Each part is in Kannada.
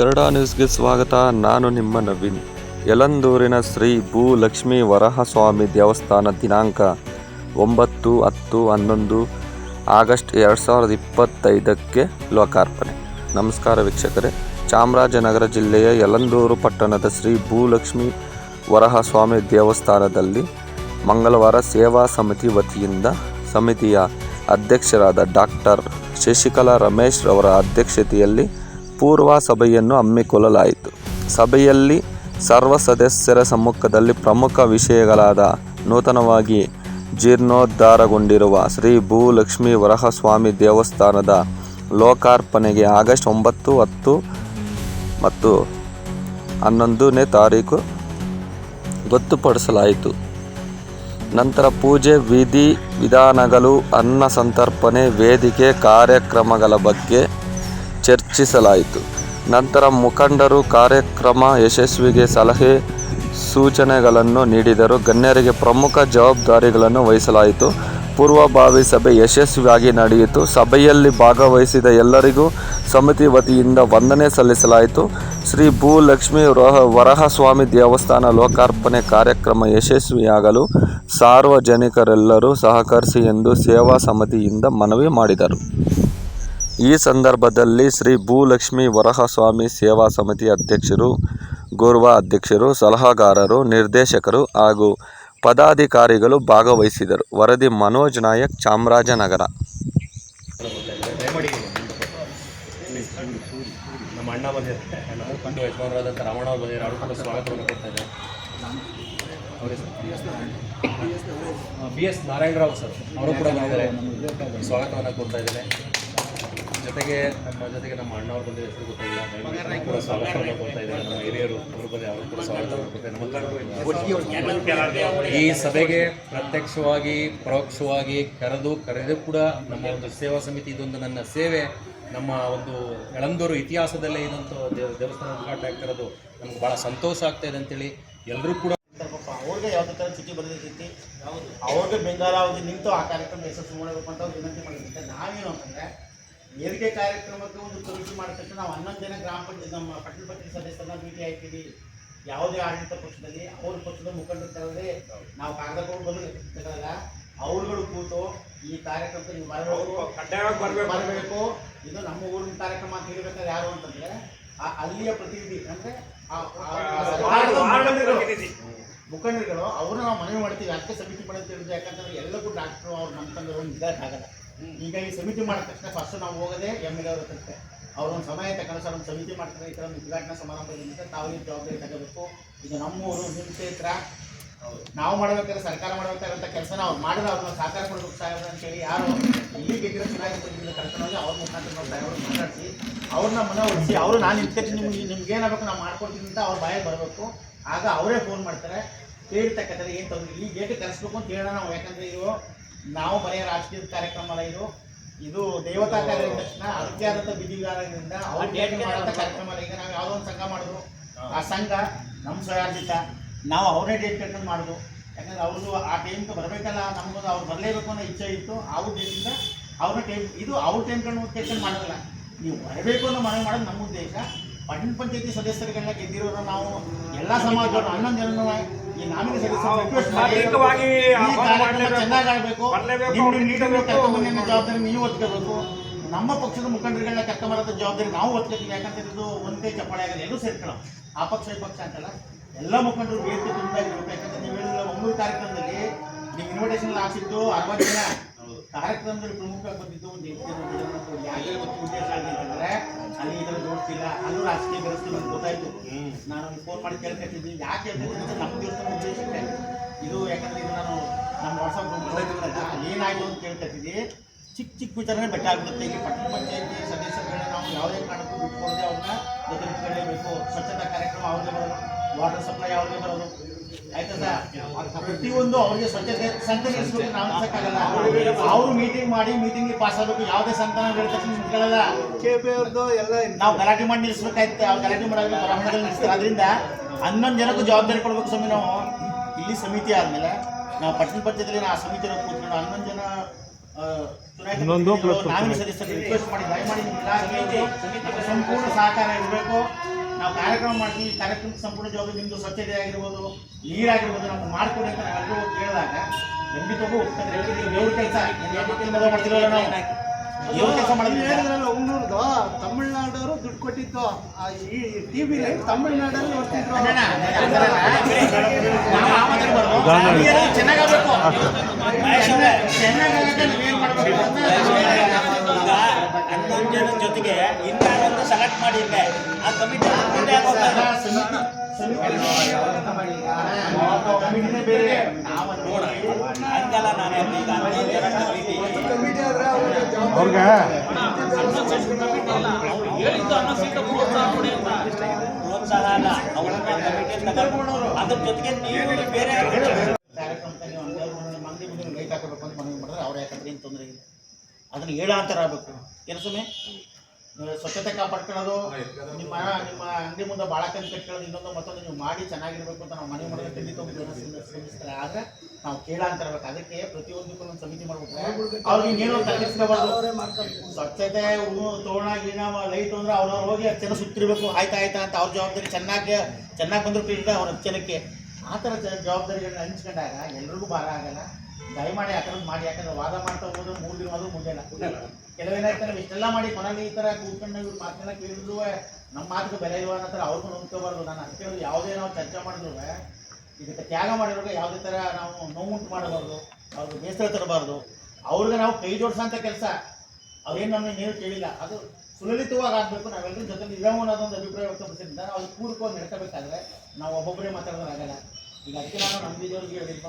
ಗರುಡ ನ್ಯೂಸ್ಗೆ ಸ್ವಾಗತ. ನಾನು ನಿಮ್ಮ ನವೀನ್. ಯಲಂದೂರಿನ ಶ್ರೀ ಭೂ ಲಕ್ಷ್ಮೀ ವರಹಸ್ವಾಮಿ ದೇವಸ್ಥಾನ ದಿನಾಂಕ ಒಂಬತ್ತು ಹತ್ತು ಹನ್ನೊಂದು ಆಗಸ್ಟ್ ಎರಡು ಸಾವಿರದ ಇಪ್ಪತ್ತೈದಕ್ಕೆ ಲೋಕಾರ್ಪಣೆ. ನಮಸ್ಕಾರ ವೀಕ್ಷಕರೇ. ಚಾಮರಾಜನಗರ ಜಿಲ್ಲೆಯ ಯಲಂದೂರು ಪಟ್ಟಣದ ಶ್ರೀ ಭೂಲಕ್ಷ್ಮಿ ವರಹಸ್ವಾಮಿ ದೇವಸ್ಥಾನದಲ್ಲಿ ಮಂಗಳವಾರ ಸೇವಾ ಸಮಿತಿ ವತಿಯಿಂದ ಸಮಿತಿಯ ಅಧ್ಯಕ್ಷರಾದ ಡಾಕ್ಟರ್ ಶಶಿಕಲಾ ರಮೇಶ್ ಅವರ ಅಧ್ಯಕ್ಷತೆಯಲ್ಲಿ ಪೂರ್ವ ಸಭೆಯನ್ನು ಹಮ್ಮಿಕೊಳ್ಳಲಾಯಿತು. ಸಭೆಯಲ್ಲಿ ಸರ್ವ ಸದಸ್ಯರ ಸಮ್ಮುಖದಲ್ಲಿ ಪ್ರಮುಖ ವಿಷಯಗಳಾದ ನೂತನವಾಗಿ ಜೀರ್ಣೋದ್ಧಾರಗೊಂಡಿರುವ ಶ್ರೀ ಭೂಲಕ್ಷ್ಮೀ ವರಹಸ್ವಾಮಿ ದೇವಸ್ಥಾನದ ಲೋಕಾರ್ಪಣೆಗೆ ಆಗಸ್ಟ್ ಒಂಬತ್ತು, ಹತ್ತು ಮತ್ತು ಹನ್ನೊಂದನೇ ತಾರೀಕು ಗೊತ್ತುಪಡಿಸಲಾಯಿತು. ನಂತರ ಪೂಜೆ, ವಿಧಿ ವಿಧಾನಗಳು, ಅನ್ನ ಸಂತರ್ಪಣೆ, ವೇದಿಕೆ, ಕಾರ್ಯಕ್ರಮಗಳ ಬಗ್ಗೆ ಚರ್ಚಿಸಲಾಯಿತು. ನಂತರ ಮುಖಂಡರು ಕಾರ್ಯಕ್ರಮ ಯಶಸ್ವಿಗೆ ಸಲಹೆ ಸೂಚನೆಗಳನ್ನು ನೀಡಿದರು. ಗಣ್ಯರಿಗೆ ಪ್ರಮುಖ ಜವಾಬ್ದಾರಿಗಳನ್ನು ವಹಿಸಲಾಯಿತು. ಪೂರ್ವಭಾವಿ ಸಭೆ ಯಶಸ್ವಿಯಾಗಿ ನಡೆಯಿತು. ಸಭೆಯಲ್ಲಿ ಭಾಗವಹಿಸಿದ ಎಲ್ಲರಿಗೂ ಸಮಿತಿ ವತಿಯಿಂದ ವಂದನೆ ಸಲ್ಲಿಸಲಾಯಿತು. ಶ್ರೀ ಭೂಲಕ್ಷ್ಮಿ ವರಹ ವರಹಸ್ವಾಮಿ ದೇವಸ್ಥಾನ ಲೋಕಾರ್ಪಣೆ ಕಾರ್ಯಕ್ರಮ ಯಶಸ್ವಿಯಾಗಲು ಸಾರ್ವಜನಿಕರೆಲ್ಲರೂ ಸಹಕರಿಸಿ ಎಂದು ಸೇವಾ ಸಮಿತಿಯಿಂದ ಮನವಿ ಮಾಡಿದರು. ಈ ಸಂದರ್ಭದಲ್ಲಿ ಶ್ರೀ ಭೂಲಕ್ಷ್ಮಿ ವರಹಸ್ವಾಮಿ ಸೇವಾ ಸಮಿತಿ ಅಧ್ಯಕ್ಷರು ಗೌರವ ಅಧ್ಯಕ್ಷರು ಸಲಹಾಗಾರರು ನಿರ್ದೇಶಕರು ಹಾಗೂ ಪದಾಧಿಕಾರಿಗಳು ಭಾಗವಹಿಸಿದರು ವರದಿ ಮನೋಜ್ ನಾಯಕ್ ಚಾಮರಾಜನಗರ ಅಣ್ಣ ಸ್ವಾಗತವನ್ನು ಬಿ ಎಸ್ ನಾರಾಯಣರಾವ್ ಸರ್ ಅವರು ಕೂಡ ಸ್ವಾಗತವನ್ನು ಕೊಡ್ತಾ ಇದ್ದಾರೆ ಜೊತೆಗೆ ನಮ್ಮ ಜೊತೆಗೆ ನಮ್ಮ ಅಣ್ಣವ್ರ ಬಗ್ಗೆ ಹೆಸರು ಗೊತ್ತಿಲ್ಲ. ಕೂಡ ಸ್ವಾಗತವನ್ನು ಕೊಡ್ತಾ ಇದ್ದಾರೆ. ನಮ್ಮ ಹಿರಿಯರು ಅವ್ರ ಬಂದು ಅವರು ಕೂಡ ನಮ್ಮ ಈ ಸಭೆಗೆ ಪ್ರತ್ಯಕ್ಷವಾಗಿ, ಪರೋಕ್ಷವಾಗಿ ಕರೆದು ಕರೆದು ಕೂಡ ನಮ್ಮ ಒಂದು ಸೇವಾ ಸಮಿತಿ ಇದೊಂದು ನನ್ನ ಸೇವೆ. ನಮ್ಮ ಒಂದು ಎಳಂದೂರು ಇತಿಹಾಸದಲ್ಲೇ ಇದಂತ ದೇವ, ದೇವಸ್ಥಾನ ಉದ್ಘಾಟನೆ ಆಗ್ತಿರೋದು ನಮ್ಗೆ ಭಾಳ ಸಂತೋಷ ಆಗ್ತಾ ಇದೆ ಅಂತೇಳಿ ಎಲ್ಲರೂ ಕೂಡ ಅವ್ರಿಗೆ ಯಾವುದೇ ಥರ ಚಿಟಿ ಬರೆದಿರ್ತೈತಿ. ಅವ್ರಿಗೆ ಬೆಂಗಾಲಾವಧಿ ನಿಂತು ಆ ಕಾರ್ಯಕ್ರಮ ಯಶಸ್ವಿ ಮಾಡಬೇಕು ಅಂತ ವಿನಂತಿ ವೇದಿಕೆ ಕಾರ್ಯಕ್ರಮಕ್ಕೆ ಒಂದು ಕಮಿಟಿ ಮಾಡಿದ ತಕ್ಷಣ ನಾವು ಹನ್ನೊಂದು ಜನ ಗ್ರಾಮ ಪಂಚಾಯತ್ ನಮ್ಮ ಪಟ್ಟಣ ಪಂಚಾಯತ್ ಸದಸ್ಯರನ್ನ ಭೇಟಿ ಆಯ್ತೀವಿ ಯಾವುದೇ ಆಡಳಿತ ಪಕ್ಷದಲ್ಲಿ ಅವ್ರ ಪಕ್ಷದ ಮುಖಂಡರು ನಾವು ಕಾಗದ ಕೊಂಡು ಬಂದು ತಗೊಳ್ಳಲ್ಲ ಅವ್ರುಗಳು ಕೂತು ಈ ಕಾರ್ಯಕ್ರಮಕ್ಕೆ ನೀವು ಬರಬೇಕು ಬರಬೇಕು ಇದು ನಮ್ಮ ಊರಿನ ಕಾರ್ಯಕ್ರಮ ಅಂತ ಹೇಳಬೇಕಾದ್ರೆ ಯಾರು ಅಂತಂದ್ರೆ ಆ ಅಲ್ಲಿಯ ಪ್ರತಿನಿಧಿ ಅಂದ್ರೆ ಮುಖಂಡರುಗಳು ಅವ್ರನ್ನ ನಾವು ಮನವಿ ಮಾಡ್ತೀವಿ ಯಾಕೆ ಸಮಿತಿ ಹೇಳಿದ್ರೆ ಯಾಕಂತಂದ್ರೆ ಎಲ್ಲಕ್ಕೂ ಡಾಕ್ಟ್ರು ಅವ್ರು ನಮ್ಮ ತಂದವರು ಆಗಲ್ಲ ಹೀಗಾಗಿ ಸಮಿತಿ ಮಾಡಿದ ತಕ್ಷಣ ಫಸ್ಟ್ ನಾವು ಹೋಗೋದೇ ಎಂ ಎಲ್ ಅವ್ರ ಹತ್ರಕ್ಕೆ ಅವ್ರೊಂದು ಸಮಯ ತಗೊಂಡು ಸರ್ ಒಂದು ಸಮಿತಿ ಮಾಡ್ತಾರೆ, ಈ ಥರ ಒಂದು ಉದ್ಘಾಟನಾ ಸಮಾರಂಭದಿಂದ ತಾವೇ ಜವಾಬ್ದಾರಿ ತಗೋಬೇಕು. ಇದು ನಮ್ಮೂರು ನಿಮ್ಮ ಕ್ಷೇತ್ರ, ನಾವು ಮಾಡಬೇಕಾದ್ರೆ ಸರ್ಕಾರ ಮಾಡ್ಬೇಕಾದಂಥ ಕೆಲಸನ ಅವ್ರು ಮಾಡಿದ್ರೆ ಅವ್ರನ್ನ ಸಹಕಾರ ಕೊಡಬೇಕು ಸಾಹೇಬ್ರ ಅಂತೇಳಿ ಯಾರು ಇಲ್ಲಿ ಗೆದ್ದಿರೋ ಚುನಾಯಿತ ಕರ್ಕೊಂಡು ಹೋಗಿ ಅವ್ರ ಮುಖಾಂತರ ನಾವು ಸಾಹೇಬ್ರನ್ನ ಮಾತಾಡಿಸಿ, ಅವ್ರನ್ನ ಮನವೊಲಿಸಿ ಅವರು ನಾನು ನಿಂತ್ಕೊತೀನಿ ನಿಮ್ಗೆ ನಿಮ್ಗೆ ಏನಾಗಬೇಕು ನಾವು ಮಾಡ್ಕೊಡ್ತೀನಿ ಅಂತ ಅವ್ರ ಬಾಯಲ್ಲಿ ಬರಬೇಕು. ಆಗ ಅವರೇ ಫೋನ್ ಮಾಡ್ತಾರೆ. ಕೇಳ್ತಕ್ಕಂಥದ್ದು ಏನು ತೊಂದರೆ ಇಲ್ಲಿ. ಗೇಟಿಗೆ ಕರೆಸ್ಬೇಕು ಅಂತ ಹೇಳೋಣ ನಾವು. ಯಾಕಂದ್ರೆ ಇದು ನಾವು ಬರೆಯ ರಾಜಕೀಯ ಕಾರ್ಯಕ್ರಮ ಅಲ್ಲ ಇದು. ಇದು ದೇವತಾ ಕಾರ್ಯ ತಕ್ಷಣ ಅದಕ್ಕೆ ಆದಂಥ ವಿಧಿವಿಧಾನದಿಂದ ಅವ್ರು ಡೇಟ್ ಮಾಡೋಂಥ ಕಾರ್ಯಕ್ರಮ ಅಲ್ಲ ಈಗ ನಾವು ಯಾವುದೋ ಒಂದು ಸಂಘ ಮಾಡಿದ್ರು ಆ ಸಂಘ ನಮ್ಮ ಸ್ವಯಾರ್ಜಿತ. ನಾವು ಅವರೇ ಡೇಟ್ ಕಟ್ಕೊಂಡು ಮಾಡುದು. ಯಾಕಂದ್ರೆ ಅವರು ಆ ಟೈಮ್ಗೆ ಬರಬೇಕಲ್ಲ ನಮ್ಗೊಂದು ಅವ್ರು ಬರಲೇಬೇಕು ಅನ್ನೋ ಇಚ್ಛೆ ಇತ್ತು. ಅವ್ರ ಡೇಟಿಂದ ಅವ್ರ ಟೈಮ್ ಇದು ಅವ್ರ ಟೈಮ್ ಕಣ್ಣು ಕೆಲಸ ಮಾಡೋದಿಲ್ಲ ನೀವು ಬರಬೇಕು ಅನ್ನೋ ಮನವಿ ಮಾಡೋದು ನಮ್ಮ ಉದ್ದೇಶ. ಪಟ್ಟಣ ಪಂಚಾಯತಿ ಸದಸ್ಯರುಗಳನ್ನ ಗೆದ್ದಿರೋರು ನಾವು. ಎಲ್ಲ ಸಮಾಜದವರು ಹನ್ನೊಂದು ಜನನು ಆಹ್ವಾನ ಮಾಡ್ಲೇಬೇಕು. ಬರ್ಲೇಬೇಕು, ಅವ್ರಿಗೆ ಜವಾಬ್ದಾರಿ ನೀವು ಒತ್ಕೋಬೇಕು. ನಮ್ಮ ಪಕ್ಷದ ಮುಖಂಡರುಗಳನ್ನ ಕರ್ಕೊಂಬರೋದ ಜವಾಬ್ದಾರಿ ನಾವು ಒತ್ಕೋತೀವಿ ಯಾಕಂತ ಇದು ಒಂದೇ ಚಪ್ಪಾಳೆ ಆಗಲ್ಲ ಎಲ್ಲೂ ಸೇರ್ಕೊಳ್ಳೋ. ಆ ಪಕ್ಷ ಈ ಪಕ್ಷ ಅಂತಲ್ಲ. ಎಲ್ಲ ಮುಖಂಡರು ಬೇಡಿಕೆ ತುಂಬ ಇರಬೇಕು ಯಾಕಂದ್ರೆ ನೀವು ಹೇಳಿದ್ರೆ ಒಂಬತ್ತು ಕಾರ್ಯಕ್ರಮದಲ್ಲಿ ನೀವು ಇನ್ವಿಟೇಷನ್ ಹಾಕ್ಸಿದ್ದು ಅರವತ್ತು ಜನ. ಕಾರ್ಯಕ್ರಮದಲ್ಲಿ ಪ್ರಮುಖವಾಗಿ ಬಂದಿದ್ದು ಒಂದು ಜನ. ಯಾಕೆ ಉದ್ದೇಶ ಅಂತಂದ್ರೆ ಅಲ್ಲಿ ಇದನ್ನು ನೋಡ್ತಿಲ್ಲ ಅಲ್ಲೂ ರಾಜಕೀಯ ವ್ಯವಸ್ಥೆ ನಮ್ಗೆ ಗೊತ್ತಾಯ್ತು. ನಾನು ಫೋನ್ ಮಾಡಿ ಕೇಳ್ಕೊತಿದ್ದೀನಿ. ಯಾಕೆ ಅಂತಂದ್ರೆ ನಮ್ಮ ದೇವಸ್ಥಾನ ಉದ್ದೇಶಕ್ಕೆ. ಇದು ಯಾಕಂದ್ರೆ ಇದು ನಾನು ನಮ್ಮ ವಾಟ್ಸಪ್ ಏನಾಯ್ತು ಅಂತ ಕೇಳ್ಕೊತಿದ್ದೆ ಚಿಕ್ಕ ಚಿಕ್ಕ ವಿಚಾರನೇ ಬೆಟ್ಟ ಆಗ್ಬಿಡುತ್ತೆ ಇಲ್ಲಿ ಪಟ್ಟಣ ಪಂಚಾಯತಿ ಸದಸ್ಯರುಗಳನ್ನ ನಾವು ಯಾವುದೇ ಕಾರಣಕ್ಕೂ ಬಿಟ್ಕೊಡದೆ ಅವ್ರನ್ನ ಎದುರಿಸ್ಕೊಳ್ಳೇಬೇಕು ಸ್ವಚ್ಛತಾ ಕಾರ್ಯಕ್ರಮ ಅವ್ರಿಗೆ ಬರೋದು. ವಾಟರ್ ಸಪ್ಲೈ ಅವ್ರಿಗೆ ಬರೋದು. ಪ್ರತಿಯೊಂದು ಅವರಿಗೆ ಸ್ವಚ್ಛತೆ ಸಂತರಿಸ್ಬೇಕು ನಾವು ಅನ್ಸಕ್ಕಾಗಲ್ಲ. ಅವರು ಮೀಟಿಂಗ್ ಮಾಡಿ ಮೀಟಿಂಗ್ ಪಾಸ್ ಆಗಬೇಕು. ಯಾವುದೇ ಸಂತಾನ ಹೇಳಿದ ತಕ್ಷಣ ನಿಂತ್ಕೊಳ್ಳಲ್ಲ. ನಾವು ಗಲಾಟೆ ಮಾಡಿ ನಿಲ್ಲಿಸ್ಬೇಕಾಯ್ತು. ಅವ್ರು ಗಲಾಟೆ ಮಾಡಿ ಬ್ರಾಹ್ಮಣದಲ್ಲಿ ನಿಲ್ಲಿಸ್ತಾರೆ. ಅದರಿಂದ ಹನ್ನೊಂದು ಜನಕ್ಕೂ ಜವಾಬ್ದಾರಿ ಕೊಡ್ಬೇಕು ಸ್ವಾಮಿ ನಾವು. ಇಲ್ಲಿ ಸಮಿತಿ ಆದಮೇಲೆ ನಾವು ಪಟ್ಟಣ ಪಂಚಾಯತಿಯಲ್ಲಿ ಆ ಸಮಿತಿ ಕೂತ್ಕೊಂಡು ಹನ್ನೊಂದು ಜನ ನಾವಿನ ಸದಸ್ಯರು ರಿಕ್ವೆಸ್ಟ್ ಮಾಡಿ ದಯಮಾಡಿ ಸಂಪೂರ್ಣ ಸಹಕಾರ ಇರಬೇಕು. ನಾವು ಕಾರ್ಯಕ್ರಮ ಮಾಡ್ತೀವಿ ಕಾರ್ಯಕ್ರಮ ಕಾರ್ಯಕ್ರಮಕ್ಕೆ ಸಂಪೂರ್ಣ ಜವಾಬ್ದಾರಿ ನಿಮ್ಮದು ಸ್ವಚ್ಛತೆ ಆಗಿರ್ಬೋದು ನೀರಾಗಿರ್ಬೋದು ನಮ್ಗೆ ಮಾಡ್ಕೊಡಿ ಅಂತ ನಾವೆಲ್ಲರೂ ಕೇಳಿದಾಗ ಖಂಡಿತವೂ ದೇವ್ರ ಕೆಲಸ ಮದುವೆ ಮಾಡ್ತಿರೋಲ್ಲ ನಾವು ದೇವ್ರ ಕೆಲಸ ತಮಿಳ್ನಾಡವರು ದುಡ್ಡು ಕೊಟ್ಟಿದ್ದು ಆ ಈ ಟಿವಿ ತಮಿಳ್ನಾಡಲ್ಲಿ ಬರ್ತಿದ್ರು. ನಾವು ನಾವೇನ್ ಹನ್ನೊಂದು ಜೊತೆಗೆ ಇನ್ನಾರೊಂದು ಸೆಲೆಕ್ಟ್ ಮಾಡಿದ್ದೆ. ಆ ಕಮಿಟಿ ಹಂಗಲ್ಲ ನಾನು ಹೇಳ್ದೆ, ಈಗ ಹನ್ನೊಂದು ಜನ ಕಮಿಟಿ ಅವ್ರಿಗೆ? ಪ್ರೋತ್ಸಾಹ ಅಲ್ಲ ಅವ್ರನ್ನ ಕಮಿಟಿ ತಗೊಂಡು ಅದ್ರ ಜೊತೆಗೆ ನೀವು ಬೇರೆ ಮುಂದೆ ಹಾಕಬೇಕು ಅಂತ ಮನವಿ ಮಾಡಿದ್ರೆ ಅವ್ರು ಯಾಕಂದ್ರೆ ಏನು ತೊಂದರೆ ಇಲ್ಲ. ಅದನ್ನು ಹೇಳಾಂತರ ಆಗಬೇಕು ಕೆಲಸಮೇ ಸ್ವಚ್ಛತೆ ಕಾಪಾಡ್ಕೊಳ್ಳೋದು, ನಿಮ್ಮ ನಿಮ್ಮ ಅಂಗಡಿ ಮುಂದೆ ಬಾಳಕಂತ ಕಟ್ಕೊಳ್ಳೋದು ಇನ್ನೊಂದು ಮತ್ತೊಂದು ನೀವು ಮಾಡಿ ಚೆನ್ನಾಗಿರ್ಬೇಕು ಅಂತ ನಾವು ಮನೆ ಮಾಡಿದ್ರೆ ಖಂಡಿತ ಶ್ರಮಿಸ್ತಾರೆ ಆದರೆ ನಾವು ಕೇಳಾಂತರ ಇರ್ಬೇಕು ಅದಕ್ಕೆ ಪ್ರತಿಯೊಂದಕ್ಕೂ ಒಂದು ಸಮಿತಿ ಮಾಡ್ಬೇಕು. ಅವ್ರಿಗೆ ತಲೆಸ್ಕೋಬಾರ್ದು ಸ್ವಚ್ಛತೆ ತೋಣ ಗಿಣ ಲೈಟ್ ಅಂದ್ರೆ ಅವ್ರವ್ರು ಹೋಗಿ ಜನ ಸುತ್ತಿರ್ಬೇಕು. ಆಯ್ತಾ ಆಯ್ತಾ ಅಂತ ಅವ್ರ ಜವಾಬ್ದಾರಿ ಚೆನ್ನಾಗಿ ಚೆನ್ನಾಗಿ ಬಂದ್ರು ಪ್ರೀತಿ ಅವ್ರ ಜನಕ್ಕೆ ಆ ಥರ ಜವಾಬ್ದಾರಿಗಳನ್ನ ಹಂಚ್ಕೊಂಡಾಗ ಎಲ್ರಿಗೂ ಭಾರ ಆಗಲ್ಲ. ದಯಮಾಡಿ ಯಾಕಂದ್ರೆ ಮಾಡಿ. ಯಾಕಂದ್ರೆ ವಾದ ಮಾಡ್ತಾ ಹೋದ್ರೆ ಮೂರು ದಿನ ಮುಂದೆ ಮುಂದೆಲ್ಲ ಕೆಲವೇನಾಯ್ತು ನಾವು ಇಷ್ಟೆಲ್ಲ ಮಾಡಿ ಕೊನೆಯಲ್ಲಿ ಈ ಥರ ಕೂತ್ಕೊಂಡು ಇವ್ರು ಮಾತನ್ನ ಕೇಳಿದ್ರು ನಮ್ಮ ಮಾತಿಗೆ ಬೆಲೆ ಇಲ್ವಾ ಅನ್ನೋ ಥರ ಅವ್ರಿಗೂ ನಂಬ್ಕೋಬಾರ್ದು. ನಾನು ಅದಕ್ಕೆ ಅವ್ರು ಯಾವುದೇ ನಾವು ಚರ್ಚೆ ಮಾಡಿದ್ರು ಇದಕ್ಕೆ ತ್ಯಾಗ ಮಾಡಿರುವಾಗ ಯಾವುದೇ ಥರ ನಾವು ನೋವುಂಟು ಮಾಡಬಾರ್ದು, ಅವ್ರಿಗೆ ಬೇಸರ ತರಬಾರ್ದು. ಅವ್ರಿಗೆ ನಾವು ಕೈ ಜೋಡಿಸೋಂಥ ಕೆಲಸ. ಅವ್ರೇನು ನಮಗೆ ನೀವು ಕೇಳಿಲ್ಲ. ಅದು ಸುಲಲಿತವಾಗಿ ಆಗಬೇಕು ನಾವೆಲ್ಲರೂ ಜೊತೆ ಇರೋ ಅನ್ನೋದೊಂದು ಅಭಿಪ್ರಾಯ ವ್ಯಕ್ತಪಡಿಸಿದ್ರಿಂದ ನಾವು ಅದು ಪೂರಕವಾಗಿ ನಡ್ಕೋಬೇಕಾದ್ರೆ ನಾವು ಒಬ್ಬೊಬ್ಬರೇ ಮಾತಾಡೋದಾಗಲ್ಲ ಈಗ ಅದಕ್ಕೆ ನಾನು ನಮ್ಮ ಬೀದಿಯವ್ರಿಗೆ ಹೇಳಿದ್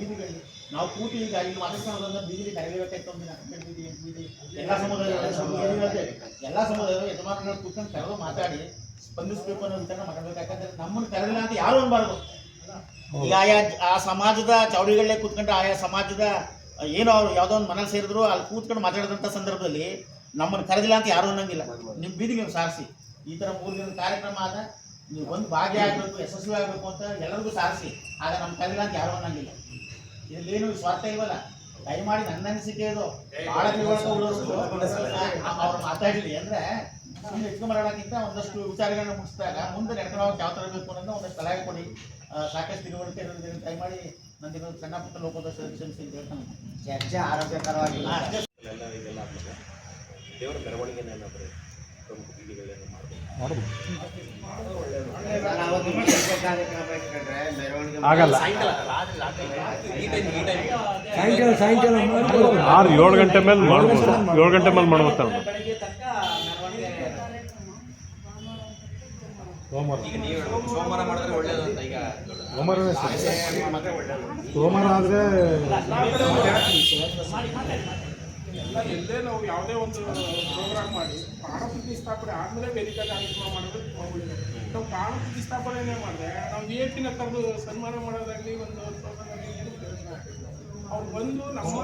ಬೀದಿಗಳಲ್ಲಿ ನಾವು ಕೂತು ಈಗ ಇಲ್ಲಿ ಮಾತಾಡ್ಕೊಳ್ಳೋದ್ರಿಂದ ಬೀದಿಲಿ ಕರೆಯಬೇಕಾಯ್ತು ಒಂದಿನ ಅಂಬೇಡ್ ಬೀದಿ ಬೀದಿ ಎಲ್ಲ ಸಮುದಾಯ ಎಲ್ಲ ಸಮುದಾಯಗಳು ಯಜಮಾನಗಳು ಕೂತ್ಕೊಂಡು ಕರೆದು ಮಾತಾಡಿ ಸ್ಪಂದಿಸಬೇಕು ಅನ್ನೋ ವಿಚಾರ ಮಾತಾಡ್ಬೇಕು ಯಾಕಂದ್ರೆ ನಮ್ಮನ್ನು ಕರೆದಿಲ್ಲ ಅಂತ ಯಾರು ಅನ್ಬಾರ್ದು. ಈಗ ಆಯಾ ಆ ಸಮಾಜದ ಚೌಡಿಗಳಲ್ಲೇ ಕೂತ್ಕೊಂಡು ಆಯಾ ಸಮಾಜದ ಏನೋ ಅವ್ರು ಯಾವುದೋ ಒಂದು ಮನೇಲಿ ಸೇರಿದ್ರು ಅಲ್ಲಿ ಕೂತ್ಕೊಂಡು ಮಾತಾಡಿದಂಥ ಸಂದರ್ಭದಲ್ಲಿ ನಮ್ಮನ್ನು ಕರೆದಿಲ್ಲ ಅಂತ ಯಾರು ಅನ್ನಂಗಿಲ್ಲ. ನಿಮ್ಮ ಬೀದಿಗೆ ನೀವು ಸಾರಿಸಿ. ಈ ಥರ ಮೂರು ದಿನದ ಕಾರ್ಯಕ್ರಮ ಆದ ನೀವು ಒಂದು ಭಾಗಿಯಾಗಬೇಕು ಯಶಸ್ವಿ ಆಗಬೇಕು ಅಂತ ಎಲ್ಲರಿಗೂ ಸಾರಿಸಿ. ಆಗ ನಮ್ಮ ತಂದೆ ಅಂತ ಯಾರು ಅನ್ನಂಗಿಲ್ಲ. ಇಲ್ಲೇನು ಸ್ವಾರ್ಥ ಇಲ್ವಲ್ಲ? ದಯಮಾಡಿ ನನ್ನ ಅನಿಸಿಕೆ ಇದು. ಭಾಳ ಅವ್ರು ಮಾತಾಡಲಿ ಅಂದ್ರೆ ಸುಮ್ಮನೆ ಇಟ್ಕೊಂಬರೋಕ್ಕಿಂತ ಒಂದಷ್ಟು ವಿಚಾರಗಳನ್ನ ಮುಗಿಸಿದಾಗ ಮುಂದೆ ನಡ್ಕೊಂಡು ಹೋಗಕ್ಕೆ ಯಾವ ಥರ ಬೇಕು ಅನ್ನೋದನ್ನ ಒಂದಷ್ಟು ಸಲಹೆ ಕೊಡಿ. ಸಾಕಷ್ಟು ತಿಳುವಳಿಕೆ ಇರೋದ್ರಿಂದ ದಯಮಾಡಿ ನಂದಿನ ಸಣ್ಣ ಪುಟ್ಟ ಲೋಕದ ಹೇಳ್ತಾನೆ ಚರ್ಚೆ ಆರೋಗ್ಯಕರವಾಗಿಲ್ಲ. ದೇವರ ಮೆರವಣಿಗೆನ ಮಾಡಬೇಕು ಆಗಲ್ಲ ಸಾಯಂಕಾಲ ಸಾಯಂಕಾಲ ಆರು ಏಳು ಗಂಟೆ ಮೇಲೆ ಮಾಡ್ಬೋದು ಏಳು ಗಂಟೆ ಮೇಲೆ ಮೆರವಣಿಗೆ ಸೋಮವಾರ ಸೋಮವಾರನೇ ಸರ್. ಸೋಮವಾರ ಆದರೆ ಎಲ್ಲೇ ನಾವು ಯಾವುದೇ ಒಂದು ಪ್ರೋಗ್ರಾಮ್ ಮಾಡಿ ಪ್ರಾಣ ಸ್ಥಾಪನೆ ಆದ್ಮೇಲೆ ವೇದಿಕೆ ಕಾರ್ಯಕ್ರಮ ಮಾಡೋದು ಒಳ್ಳೆಯದು ನಾವು ಪ್ರಾಣ ಪ್ರತಿಷ್ಠಾಪನೆನೇ ಮಾಡಿದೆ, ನಾವು ವಿ ಐ ಪಿನ ಕರೆದು ಸನ್ಮಾನ ಮಾಡೋದಾಗಲಿ ಒಂದು ಪ್ರೋಗ್ರಾಮ್ ಏನು. ಅವ್ರು ಬಂದು ನಮ್ಮ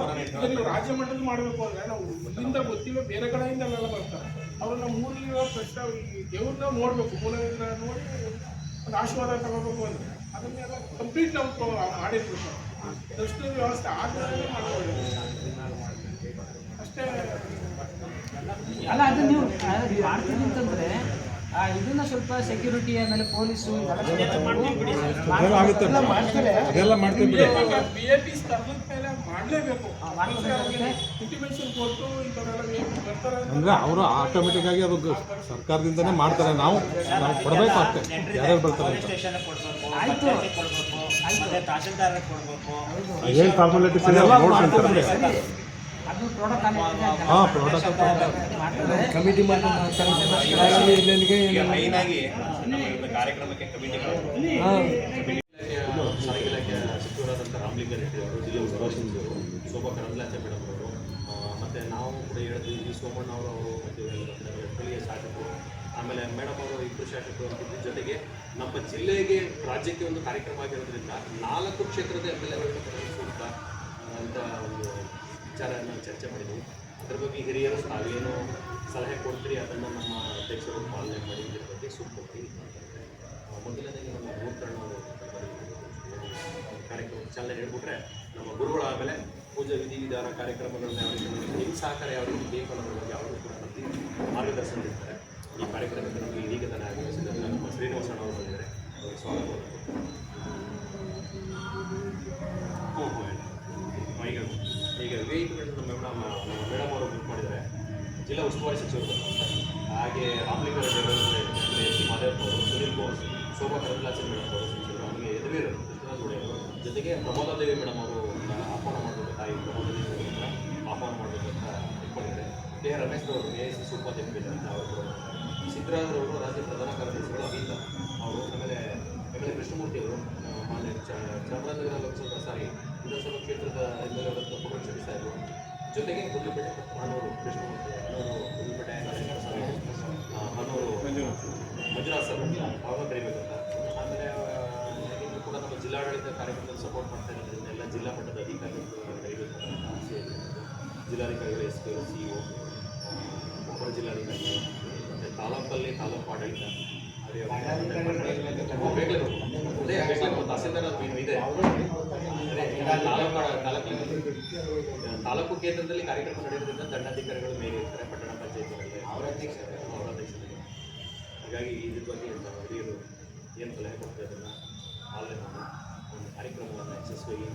ರಾಜ್ಯ ಮಟ್ಟದ ಮಾಡಬೇಕು ಅಂದರೆ ನಾವು ಇಲ್ಲಿಂದ ಗೊತ್ತಿಲ್ಲ, ಬೇರೆ ಕಡೆಯಿಂದ ಎಲ್ಲ ಬರ್ತಾರೆ. ಅವ್ರು ನಮ್ಮ ಊರಲ್ಲಿರೋ ಪ್ರಶ್ನೆ, ಈ ದೇವ್ರನ್ನ ನೋಡಬೇಕು ಮೂಲದಿಂದ ನೋಡಿ ಒಂದು ಆಶೀರ್ವಾದ ತಗೋಬೇಕು ಅಂದರೆ. ಅದನ್ನೆಲ್ಲ ಕಂಪ್ಲೀಟ್ ನಾವು ಸರ್ ದೃಷ್ಟಿ ವ್ಯವಸ್ಥೆ ಆದ್ಮೇಲೆ ಮಾಡ್ಕೊಳ್ಳಿ. ಅಲ್ಲ ಅದು ನೀವು ಮಾಡ್ತೀನಿ ಮಾಡ್ತೀವಿ ಅಂತಂದ್ರೆ ಆ, ಇದನ್ನ ಸ್ವಲ್ಪ ಸೆಕ್ಯೂರಿಟಿ ಆಮೇಲೆ ಪೊಲೀಸು ಅದೆಲ್ಲ ಮಾಡ್ತೀವಿ ಬಿಡಿ. ಮೇಲೆ ಮಾಡಲೇಬೇಕು. ಇಂಟಿಮೇಷನ್ ಕೊಟ್ಟು ಅಂದರೆ ಅವರು ಆಟೋಮೆಟಿಕ್ ಆಗಿ ಅದು ಸರ್ಕಾರದಿಂದನೇ ಮಾಡ್ತಾರೆ. ನಾವು ನಾವು ಕೊಡಬೇಕು ಅಷ್ಟೇ. ಯಾರ್ಯಾರು ಬರ್ತಾರೆ ಆಯ್ತು. ಕೊಡ್ಬೇಕು ತಹಸೀಲ್ದಾರ್ ಏನು ಫಾರ್ಮಾಲಿಟೀಸ್ ಇದೆ ನೋಡ್ಕೊಂತಾರೆ ಹಾಂ ಪ್ರೋಟೋಕಾಲ್ ಕಮಿಟಿ ಕಾರ್ಯಕ್ರಮಕ್ಕೆ ಕಮಿಟಿ ಸಾರಿಗೆ ಇಲಾಖೆ ಸಚಿವರಾದಂಥ ರಾಮಲಿಂಗ ರೆಡ್ಡಿ ಅವರು ಡಿ ಎಂ ಅವರು ಶೋಭಾ ಕರಂದ್ಲಾಚೆ ಮೇಡಮ್ ಅವರು ಮತ್ತು ನಾವು ಕೂಡ ಹೇಳಿದ್ವಿ ಸೋಮಣ್ಣ ಅವರು ಅವರು ಮತ್ತು ಸ್ಥಳೀಯ ಶಾಸಕರು ಆಮೇಲೆ ಮೇಡಮ್ ಅವರು ಇಬ್ಬರು ಶಾಸಕರು ಅಂತಿದ್ದ. ಜೊತೆಗೆ ನಮ್ಮ ಜಿಲ್ಲೆಗೆ ರಾಜ್ಯಕ್ಕೆ ಒಂದು ಕಾರ್ಯಕ್ರಮ ಆಗಿರೋದ್ರಿಂದ ನಾಲ್ಕು ಕ್ಷೇತ್ರದ ಎಂ ಎಲ್ ಸೂಕ್ತ ಅಂತ ಒಂದು ವಿಚಾರವನ್ನು ಚರ್ಚೆ ಮಾಡಿದ್ವಿ. ಅದ್ರ ಬಗ್ಗೆ ಹಿರಿಯರು ತಾವೇನು ಸಲಹೆ ಕೊಡ್ತೀರಿ? ಅದನ್ನು ನಮ್ಮ ಅಧ್ಯಕ್ಷರು ಪಾಲನೆ ಮಾಡಿ ಇದ್ರ ಬಗ್ಗೆ ಸೂಕ್ತವಾಗಿ ಮೊದಲನೇದಾಗಿ ನಮ್ಮ ಗುರುಕರಣ ಕಾರ್ಯಕ್ರಮ ಚಾಲನೆ ಹೇಳ್ಬಿಟ್ರೆ ನಮ್ಮ ಗುರುಗಳು ಆಮೇಲೆ ಪೂಜಾ ವಿಧಿವಿಧಾನ ಕಾರ್ಯಕ್ರಮಗಳನ್ನ ಯಾವ ರೀತಿ ಸಹಕಾರ ಯಾವ ರೀತಿ ಬೇಕು ಅನ್ನೋದ್ರ ಬಗ್ಗೆ ಅವರು ಕೂಡ ಪ್ರತಿ ಮಾರ್ಗದರ್ಶನ ಇರ್ತಾರೆ ಈ ಕಾರ್ಯಕ್ರಮಕ್ಕೆ ನಮಗೆ ಇದೀಗ ತಾನೇ ನಮ್ಮ ಶ್ರೀನಿವಾಸಣ್ಣ ಅವರು ಬಂದಿದ್ದಾರೆ. ಅವರಿಗೆ ಸ್ವಾಗತ. ಈಗ V I P madam madam ಅವರು ಬುಕ್ ಮಾಡಿದ್ದಾರೆ. ಜಿಲ್ಲಾ ಉಸ್ತುವಾರಿ ಸಚಿವರು ಹಾಗೆ ಅವರು ಎಸ್ ಸಿ ಮಾದೇವಪ್ಪ ಅವರು, ಸುನೀಲ್ ಬೋಸ್, ಶೋಭಾ ಕರಂದ್ಲಾಸೆ ಮೇಡಮ್ ಅವರು ಸಚಿವರು ನಮಗೆ ಗುಡಿ ಅವರು ಜೊತೆಗೆ ಪ್ರಮೋದಾದೇವಿ ಮೇಡಮ್ ಅವರು ಆಹ್ವಾನ ಮಾಡಬೇಕು ತಾಯಿ ಪ್ರಮೋದಾದೇವಿ ಆಹ್ವಾನ ಮಾಡಬೇಕು ಅಂತ ಇಟ್ಕೊಂಡಿದ್ದಾರೆ ಕೆ ರಮೇಶ್ ಅವರು ಎ ಎಸ್ ಸಿ ಉಪಾಧ್ಯಕ್ಷರು ಅಂತ ಅವರು ಕೂಡ ಸಿದ್ದರಾಮಯ್ಯವರು ರಾಜ್ಯ ಪ್ರಧಾನ ಕಾರ್ಯದರ್ಶಿಗಳು ಅಹಿತ ಅವರು, ಆಮೇಲೆ ಆಮೇಲೆ ಕೃಷ್ಣಮೂರ್ತಿ ಅವರು ಮಾನ್ಯ ಚಾಮರಾಜನಗರ ಲೋಕಸಭಾ ಸಾರಿ ವಿಧಾನಸಭಾ ಕ್ಷೇತ್ರದ ಎಂ ಎಲ್ ಎ ಪುರುಷ ಸಾಹೇಬರು ಜೊತೆಗೆ ಹುಲ್ಲುಪೇಟೆ ಹನೂರು ಕೃಷ್ಣಮೂರ್ತಿ ಹನೂರು ಹುಲ್ಲುಪೇಟೆ ಹನೂರು ಮಂಜುನಾಥ್ ಸರ್ ಅವ್ರನ್ನ ಕರಿಬೇಕಂತ ಆಮೇಲೆ ಇನ್ನೂ ಕೂಡ ನಮ್ಮ ಜಿಲ್ಲಾಡಳಿತ ಕಾರ್ಯಕ್ರಮದಲ್ಲಿ ಸಪೋರ್ಟ್ ಮಾಡ್ತಾ ಇರೋದ್ರಿಂದ ಎಲ್ಲ ಜಿಲ್ಲಾ ಮಟ್ಟದ ಅಧಿಕಾರಿಗಳು ಕರಿಬೇಕು ಅಂತ ಆಸೆ ಇದೆ ಜಿಲ್ಲಾಧಿಕಾರಿಗಳು S P C O Koppal ಜಿಲ್ಲಾಧಿಕಾರಿಗಳು ಮತ್ತು ತಾಲೂಕಲ್ಲಿ ತಾಲೂಕು ಆಡಳಿತ ಅದೇ ಬೇಕಲೇಬೇಕು ತಹಸೀಲ್ದಾರ್ ಅದು ಇದೆ ತಾಲೂಕು ಕೇಂದ್ರದಲ್ಲಿ ಕಾರ್ಯಕ್ರಮ ನಡೆಯೋದ್ರಿಂದ ದಂಡಾಧಿಕಾರಿಗಳು ಮೇಲೆ ಇರ್ತಾರೆ ಪಟ್ಟಣ ಪಂಚಾಯತ್ಗಳಲ್ಲಿ ಅವರ ಅಧ್ಯಕ್ಷರು. ಅವರ ಅಧ್ಯಕ್ಷರಲ್ಲಿ ಹಾಗಾಗಿ ಇದ್ರ ಬಗ್ಗೆ ಅಂತ ಹಿರಿಯರು ಏನು ಸಲಹೆ ಕೊಡ್ತಾ ಅದನ್ನು ಆಲ್ರೆಡಿ ನಾವು ಒಂದು ಕಾರ್ಯಕ್ರಮವನ್ನು ಯಶಸ್ವಿಯಾಗಿ.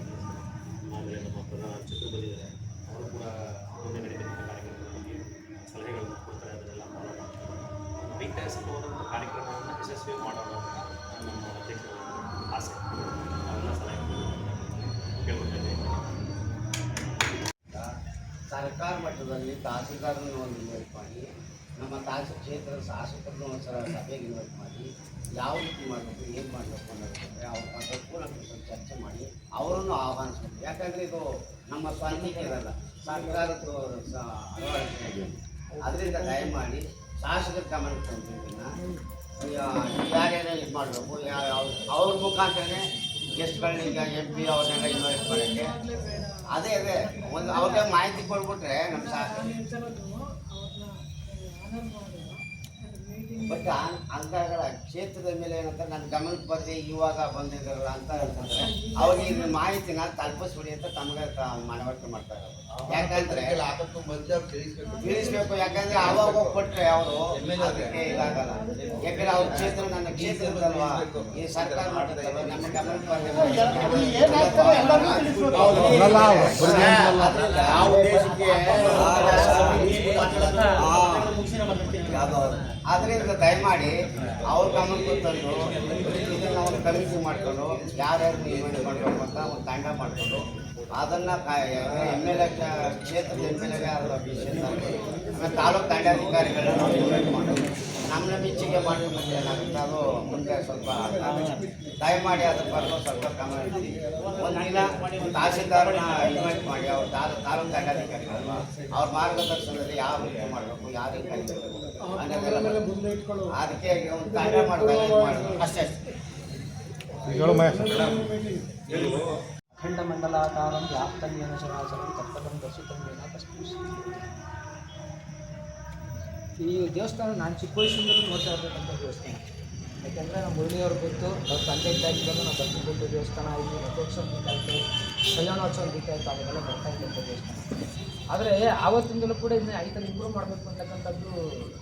ಆಮೇಲೆ ನಮ್ಮ ಪ್ರಧಾನ ಚಿತ್ರ ಬಂದಿದ್ದಾರೆ. ಅವರು ಕೂಡ ಸರ್ಕಾರ ಮಟ್ಟದಲ್ಲಿ ತಹಸೀಲ್ದಾರನ್ನು ಒಂದು ಇನ್ವೈಟ್ ಮಾಡಿ, ನಮ್ಮ ತಹಸೀಲ್ ಕ್ಷೇತ್ರದ ಶಾಸಕರನ್ನು ಒಂದು ಸಭೆಗೆ ಇನ್ವೈಟ್ ಮಾಡಿ, ಯಾವ ರೀತಿ ಮಾಡಬೇಕು, ಏನು ಮಾಡಬೇಕು ಅನ್ನೋದಕ್ಕೆ ಅವ್ರ ಅದಕ್ಕೂ ನಮ್ಮ ಸ್ವಲ್ಪ ಚರ್ಚೆ ಮಾಡಿ, ಅವರನ್ನು ಆಹ್ವಾನಿಸ್ಬೇಕು. ಯಾಕಂದರೆ ಇದು ನಮ್ಮ ಸ್ವಂತಿಕೆ ಇರಲ್ಲ ಸರ್ಕಾರದ್ದು ಅಳವಡಿಕೆ ಅದರಿಂದ ದಯಮಾಡಿ ಶಾಸಕರ ಗಮನಕ್ಕೆ ತಂದಿದ್ದನ್ನು ಯಾರ್ಯಾರು ಇದು ಮಾಡಬೇಕು. ಯಾವ ಅವ್ರ ಮುಖಾಂತರನೇ ಗೆಸ್ಟ್ಗಳನ್ನ ಈಗ ಎಂ ಪಿ ಅವ್ರನ್ನೆಲ್ಲ ಇನ್ವೈಟ್ ಮಾಡೋಕ್ಕೆ ಅದೇ ಅದೇ. ಒಂದು ಅವ್ರಿಗೆ ಮಾಹಿತಿ ಕೊಡ್ಬಿಟ್ರೆ ನಮ್ಮ ಸಾಕು. ಬಟ್ ಅಂಕಗಳ ಕ್ಷೇತ್ರದ ಮೇಲೆ ಏನಂತ ನನ್ನ ಗಮನಕ್ಕೆ ಬರ್ದೆ ಇವಾಗ ಬಂದಿದ್ದಾರಲ್ಲ ಅಂತ ಅಂತಂದ್ರೆ ಅವ್ರಿಗೆ ಮಾಹಿತಿನ ತಲುಪಿಸ್ಬಿಡಿ ಅಂತ ತಮಗೆ ಮನವರಿಕೆ ಮಾಡ್ತಾರೆ ಯಾಕಂದ್ರೆ ತಿಳಿಸ್ಬೇಕು ಯಾಕಂದ್ರೆ ಅವಾಗ ಕೊಟ್ರೆ ಅವರು ಅದಕ್ಕೆ ಇದಾಗಲ್ಲ. ಯಾಕಂದ್ರೆ ಅವ್ರ ಕ್ಷೇತ್ರ ನನ್ನ ಕ್ಷೇತ್ರದಲ್ವಾ? ಈ ಸರ್ಕಾರ ಮಾಡಿದ್ರೆ ನಮ್ಮ ಗಮನಕ್ಕೆ. ಬರ್ದೆ ಯಾವ ದೇಶಕ್ಕೆ ಆದ್ರಿಂದ ದಯಮಾಡಿ ಅವ್ರ ಗಮನಕ್ಕೆ ತಂದು ಇದನ್ನು ಒಂದು ಕಮಿಟಿ ಮಾಡ್ಕೊಂಡು ಯಾರ್ಯಾರು ನಿರ್ವಹಣೆ ಮಾಡಬೇಕು ಅಂತ ಒಂದು ತಂಡ ಮಾಡಿಕೊಂಡು ಅದನ್ನು ಎಂ ಎಲ್ ಎ ಕ್ಷೇತ್ರದ ಎಂ ಎಲ್ ಎ ಆಮೇಲೆ ತಾಲೂಕು ದಂಡಾಧಿಕಾರಿಗಳನ್ನ ಇನ್ವೈಟ್ ಮಾಡೋದು ನಮ್ಮನ್ನ ಮೆಚ್ಚಿಗೆ ಮಾಡ್ಕೊಂಡು ಏನಾಗುತ್ತೆ? ಅದು ಮುಂದೆ ಸ್ವಲ್ಪ ದಯಮಾಡಿ ಅದ್ರ ಬರೋದು ಸ್ವಲ್ಪ ಗಮನ ಒಂದು ದಿನ ತಹಸೀಲ್ದಾರ್ನ ಇನ್ವೈಟ್ ಮಾಡಿ ಅವ್ರ ತಾಲೂಕು ದಂಡಾಧಿಕಾರಿಗಳಲ್ವಾ ಅವ್ರ ಮಾರ್ಗದರ್ಶನದಲ್ಲಿ ಯಾವ ರೀತಿ ಮಾಡಬೇಕು, ಯಾವ ರೀತಿ ಅದಕ್ಕೆ ಒಂದು ಕಾರ್ಯ ಮಾಡಿದಾಗ ಅಷ್ಟೇ ಖಂಡಮಂಡಲಾಕಾರಂ ವ್ಯಾಪ್ತನ್ಯೇನ ಚರಾಚರಂ ತತ್ಪದಂ ದರ್ಶಿತಂ ಕಸ್ಪೂಸ್ ಈ ದೇವಸ್ಥಾನ ನಾನು ಚಿಕ್ಕ ವಯಸ್ಸಿಂದಲೂ ನೋಡ್ತಾ ಇರ್ತಕ್ಕಂಥ ದೇವಸ್ಥಾನ. ಯಾಕೆಂದರೆ ನಮ್ಮ ಮುರಳಿಯವ್ರು ಗೊತ್ತು, ಅವ್ರ ತಂದೆ ಇದ್ದಾಗಿದ್ದಾಗ ನಾವು ಬರ್ತಿದ್ದು ದೇವಸ್ಥಾನ ಆಯಿತು ರಥೋತ್ಸವ ಆಯಿತು ಕಲ್ಯಾಣೋತ್ಸವ ಆಯಿತು ಅವೆಲ್ಲ ಬರ್ತಾ ಇದ್ದಂಥ ದೇವಸ್ಥಾನ. ಆದರೆ ಆವತ್ತಿಂದಲೂ ಕೂಡ ಇದನ್ನ ಥರ ಇಂಪ್ರೂವ್ ಮಾಡಬೇಕು ಅಂತಕ್ಕಂಥದ್ದು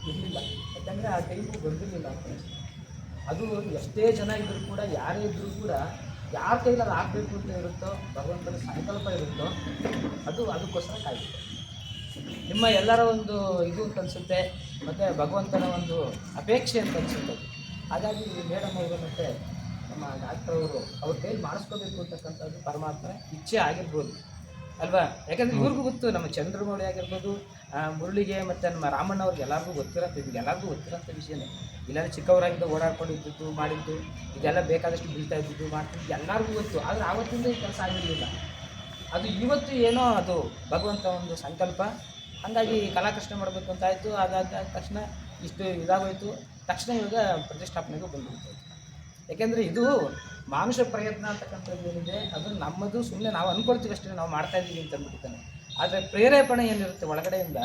ಇರಲಿಲ್ಲ. ಯಾಕಂದರೆ ಆ ಟೈಮು ಬಂದಿರಲಿಲ್ಲ ಅದು ಎಷ್ಟೇ ಜನ ಇದ್ದರೂ ಕೂಡ, ಯಾರೇ ಇದ್ದರೂ ಕೂಡ ಯಾರ ಕೈಲಾರು ಆಗಬೇಕು ಅಂತ ಇರುತ್ತೋ, ಭಗವಂತನ ಸಂಕಲ್ಪ ಇರುತ್ತೋ, ಅದು ಅದಕ್ಕೋಸ್ಕರ ಕಾಯುತ್ತೆ ನಿಮ್ಮ ಎಲ್ಲರ ಒಂದು ಇದು ಅಂತ ಅನಿಸುತ್ತೆ, ಮತ್ತು ಭಗವಂತನ ಒಂದು ಅಪೇಕ್ಷೆ ಅಂತ ಅನಿಸುತ್ತೆ. ಹಾಗಾಗಿ ಮೇಡಮ್ ಅವರು ಮತ್ತೆ ನಮ್ಮ ಡಾಕ್ಟರ್ ಅವರು ಅವ್ರ ಕೈಲಿ ಮಾಡಿಸ್ಕೋಬೇಕು ಅಂತಕ್ಕಂಥದ್ದು ಪರಮಾತ್ಮ ಇಚ್ಛೆ ಆಗಿರ್ಬೋದು. ಅಲ್ವಾ? ಯಾಕಂದ್ರೆ ಇವ್ರಿಗೂ ಗೊತ್ತು ನಮ್ಮ ಚಂದ್ರಮೌಳಿ ಆಗಿರ್ಬೋದು ಮುರುಳಿಗೆ ಮತ್ತು ನಮ್ಮ ರಾಮಣ್ಣ ಅವ್ರಿಗೆ ಎಲ್ಲರಿಗೂ ಗೊತ್ತಿರತ್ತೆ. ಇದು ಎಲ್ಲರಿಗೂ ಗೊತ್ತಿರೋಂಥ ವಿಷಯನೇ. ಇಲ್ಲಾಂದ್ರೆ ಚಿಕ್ಕವರಾಗಿದ್ದ ಓಡಾಡ್ಕೊಂಡು ಇದ್ದದ್ದು ಮಾಡಿದ್ದು ಇದೆಲ್ಲ ಬೇಕಾದಷ್ಟು ಬೀಳ್ತಾ ಇದ್ದಿದ್ದು ಮಾಡ್ತಿದ್ದು ಎಲ್ಲರಿಗೂ ಗೊತ್ತು. ಆದರೆ ಆವತ್ತಿಂದ ಈ ಕೆಲಸ ಆಗಿರಲಿಲ್ಲ. ಅದು ಇವತ್ತು ಏನೋ ಅದು ಭಗವಂತ ಒಂದು ಸಂಕಲ್ಪ. ಹಾಗಾಗಿ ಕಲಾಕೃಷ್ಣ ಮಾಡಬೇಕು ಅಂತ ಆಯಿತು. ಅದಾದ ತಕ್ಷಣ ಇಷ್ಟು ಇದಾಗೋಯ್ತು. ತಕ್ಷಣ ಇವಾಗ ಪ್ರತಿಷ್ಠಾಪನೆಗೂ ಬಂದ್ಬಿಡ್ತದೆ ಯಾಕೆಂದರೆ ಇದು ಮಾನುಷ ಪ್ರಯತ್ನ ಅಂತಕ್ಕಂಥದ್ದು ಏನಿದೆ, ಅದು ನಮ್ಮದು ಸುಮ್ಮನೆ ನಾವು ಅಂದ್ಕೊಳ್ತೀವಿ ಅಷ್ಟೇ, ನಾವು ಮಾಡ್ತಾ ಇದ್ದೀವಿ ಅಂತ ಆದರೆ ಪ್ರೇರೇಪಣೆ ಏನಿರುತ್ತೆ ಒಳಗಡೆಯಿಂದ,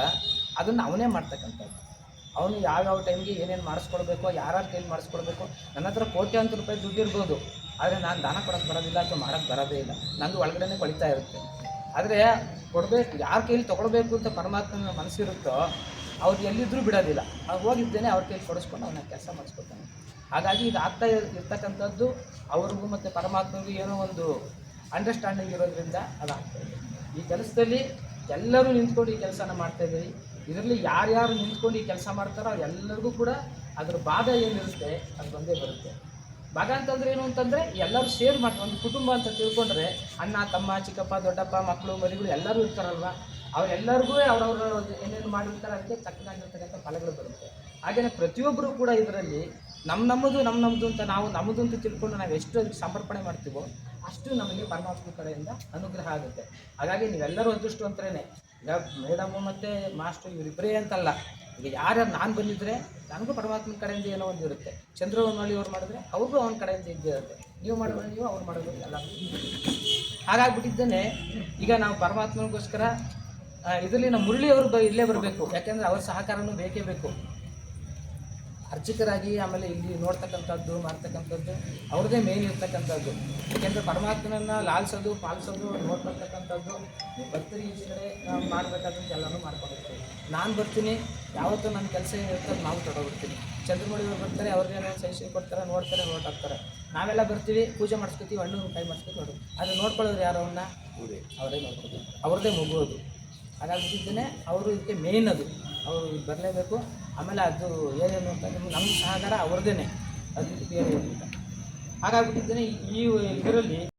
ಅದನ್ನು ಅವನೇ ಮಾಡ್ತಕ್ಕಂಥದ್ದು. ಅವನು ಯಾವ್ಯಾವ ಟೈಮ್ಗೆ ಏನೇನು ಮಾಡಿಸ್ಕೊಡ್ಬೇಕು ಯಾರ್ಯಾರ ಕೈಲಿ ಮಾಡಿಸ್ಕೊಡ್ಬೇಕು ನನ್ನ ಹತ್ರ ಕೋಟ್ಯಾಂತರ ರೂಪಾಯಿ ದುಡ್ಡು ಇರ್ಬೋದು ಆದರೆ ನಾನು ದಾನ ಕೊಡೋಕ್ಕೆ ಬರೋದಿಲ್ಲ ಅಥವಾ ಮಾಡೋಕ್ಕೆ ಬರೋದೇ ಇಲ್ಲ. ನಂದು ಒಳಗಡೆನೇ ಕೊಳಿತಾ ಇರುತ್ತೆ. ಆದರೆ ಕೊಡಬೇಕು, ಯಾರ ಕೈಲಿ ತೊಗೊಳ್ಬೇಕು ಅಂತ ಪರಮಾತ್ಮನ ಮನಸ್ಸಿರುತ್ತೋ ಅವ್ರು ಎಲ್ಲಿದ್ದರೂ ಬಿಡೋದಿಲ್ಲ. ಅವ್ರು ಹೋಗಿದ್ದೇನೆ, ಅವ್ರ ಕೈಲಿ ಕೊಡಿಸ್ಕೊಂಡು ಅವನ ಕೆಲಸ ಮಾಡಿಸ್ಕೊತಾನೆ ಹಾಗಾಗಿ ಇದು ಆಗ್ತಾ ಇರ್- ಇರ್ತಕ್ಕಂಥದ್ದು ಅವ್ರಿಗೂ ಮತ್ತು ಪರಮಾತ್ಮಗೂ ಏನೋ ಒಂದು ಅಂಡರ್ಸ್ಟ್ಯಾಂಡಿಂಗ್ ಇರೋದ್ರಿಂದ ಅದಾಗ್ತಾ ಇದೆ. ಈ ಕೆಲಸದಲ್ಲಿ ಎಲ್ಲರೂ ನಿಂತ್ಕೊಂಡು ಈ ಕೆಲಸನ ಮಾಡ್ತಾ ಇದ್ದೀರಿ. ಇದರಲ್ಲಿ ಯಾರ್ಯಾರು ನಿಂತ್ಕೊಂಡು ಈ ಕೆಲಸ ಮಾಡ್ತಾರೋ ಅವ್ರೆಲ್ಲರಿಗೂ ಕೂಡ ಅದ್ರ ಭಾಗ ಏನಿರುತ್ತೆ ಅದು ಬಂದೇ ಬರುತ್ತೆ. ಭಾಗ ಅಂತಂದ್ರೆ ಏನು ಅಂತಂದ್ರೆ ಎಲ್ಲರೂ ಶೇರ್ ಮಾಡ್ತಾರೆ. ಒಂದು ಕುಟುಂಬ ಅಂತ ತಿಳ್ಕೊಂಡ್ರೆ ಅಣ್ಣ, ತಮ್ಮ, ಚಿಕ್ಕಪ್ಪ, ದೊಡ್ಡಪ್ಪ, ಮಕ್ಕಳು, ಮರಿಗಳು ಎಲ್ಲರೂ ಇರ್ತಾರಲ್ವ? ಅವರೆಲ್ಲರಿಗೂ ಅವ್ರವ್ರ ಏನೇನು ಮಾಡಿರ್ತಾರೆ ಅದಕ್ಕೆ ತಕ್ಕನಾಗಿರ್ತಕ್ಕಂಥ ಫಲಗಳು ಬರುತ್ತೆ. ಹಾಗೆಯೇ ಪ್ರತಿಯೊಬ್ಬರು ಕೂಡ ಇದರಲ್ಲಿ ನಮ್ಮ ನಮ್ಮದು ನಮ್ಮ ನಮ್ಮದು ಅಂತ ನಾವು ನಮ್ಮದು ಅಂತ ತಿಳ್ಕೊಂಡು ನಾವು ಎಷ್ಟು ಅದಕ್ಕೆ ಸಮರ್ಪಣೆ ಮಾಡ್ತೀವೋ ಅಷ್ಟು ನಮಗೆ ಪರಮಾತ್ಮ ಕಡೆಯಿಂದ ಅನುಗ್ರಹ ಆಗುತ್ತೆ. ಹಾಗಾಗಿ ನೀವೆಲ್ಲರೂ ಅದೃಷ್ಟವಂತರೇನೆ. ಈಗ ಮೇಡಮು ಮತ್ತು ಮಾಸ್ಟರ್ ಇವರಿಬ್ಬರೇ ಅಂತಲ್ಲ, ಈಗ ಯಾರು ನಾನು ಬಂದಿದ್ರೆ ನನಗೂ ಪರಮಾತ್ಮನ ಕಡೆಯಿಂದ ಏನೋ ಒಂದು ಇರುತ್ತೆ. ಚಂದ್ರವನಹಳ್ಳಿ ಅವ್ರು ಮಾಡಿದ್ರೆ ಅವ್ರಿಗೂ ಅವನ ಕಡೆಯಿಂದ ಇದ್ದೇ ಇರುತ್ತೆ. ನೀವು ಮಾಡೋದು ನೀವು ಅವ್ರು ಮಾಡೋದು ಎಲ್ಲ ಹಾಗಾಗ್ಬಿಟ್ಟಿದ್ದೇನೆ, ಈಗ ನಾವು ಪರಮಾತ್ಮನಿಗೋಸ್ಕರ ಇದರಲ್ಲಿ ನಮ್ಮ ಮುರಳಿಯವರು ಬ ಇಲ್ಲೇ ಬರಬೇಕು. ಯಾಕೆಂದರೆ ಅವ್ರ ಸಹಕಾರನೂ ಬೇಕೇ ಬೇಕು. ಅರ್ಚಕರಾಗಿ ಆಮೇಲೆ ಇಲ್ಲಿ ನೋಡ್ತಕ್ಕಂಥದ್ದು ಮಾಡ್ತಕ್ಕಂಥದ್ದು ಅವ್ರದ್ದೇ ಮೇನ್ ಇರ್ತಕ್ಕಂಥದ್ದು. ಯಾಕೆಂದರೆ ಪರಮಾತ್ಮನನ್ನು ಲಾಲ್ಸೋದು ಪಾಲಿಸೋದು ನೋಡ್ಬರ್ತಕ್ಕಂಥದ್ದು ಭಕ್ತರಿಗೆ ಈ ಕಡೆ ಮಾಡಬೇಕಾದಂತ ಎಲ್ಲನೂ ಮಾಡ್ಕೊಂಡಿರ್ತೀವಿ. ನಾನು ಬರ್ತೀನಿ ಯಾವತ್ತೂ ನನ್ನ ಕೆಲಸ ಏನಿರ್ತದೆ ನಾವು ತಗೊಂಡ್ಬಿಡ್ತೀನಿ ಚಂದ್ರಮೌಳಿ ಅವ್ರು ಬರ್ತಾರೆ ಅವ್ರಿಗೇನೋ ಸಜೆಷನ್ ಕೊಡ್ತಾರೆ ನೋಡ್ತಾರೆ ಹೊರಟಾಗ್ತಾರೆ ನಾವೆಲ್ಲ ಬರ್ತೀವಿ ಪೂಜೆ ಮಾಡಿಸ್ಕೊತೀವಿ ಹಣ್ಣು ಕೈ ಮಾಡಿಸ್ಕೊತೀವಿ ನೋಡು. ಆದರೆ ನೋಡ್ಕೊಳ್ಳೋರು ಯಾರು ಅವನ್ನ ಅವರೇ ನೋಡ್ಕೊತೀವಿ. ಅವ್ರದ್ದೇ ಮಗುವುದು ಹಾಗಾಗ್ಬಿಟ್ಟಿದ್ದೇನೆ ಅವರು ಇದಕ್ಕೆ ಮೇಯ್ನ್ ಅದು. ಅವರು ಬರಲೇಬೇಕು. ಆಮೇಲೆ ಅದು ಏನೇನು ಅಂತ ನಿಮ್ಮ ಸಹಕಾರ ಅವ್ರದ್ದೇ ಅದು ಅಂತ ಹಾಗಾಗ್ಬಿಟ್ಟಿದ್ದೇನೆ ಈ ಇದರಲ್ಲಿ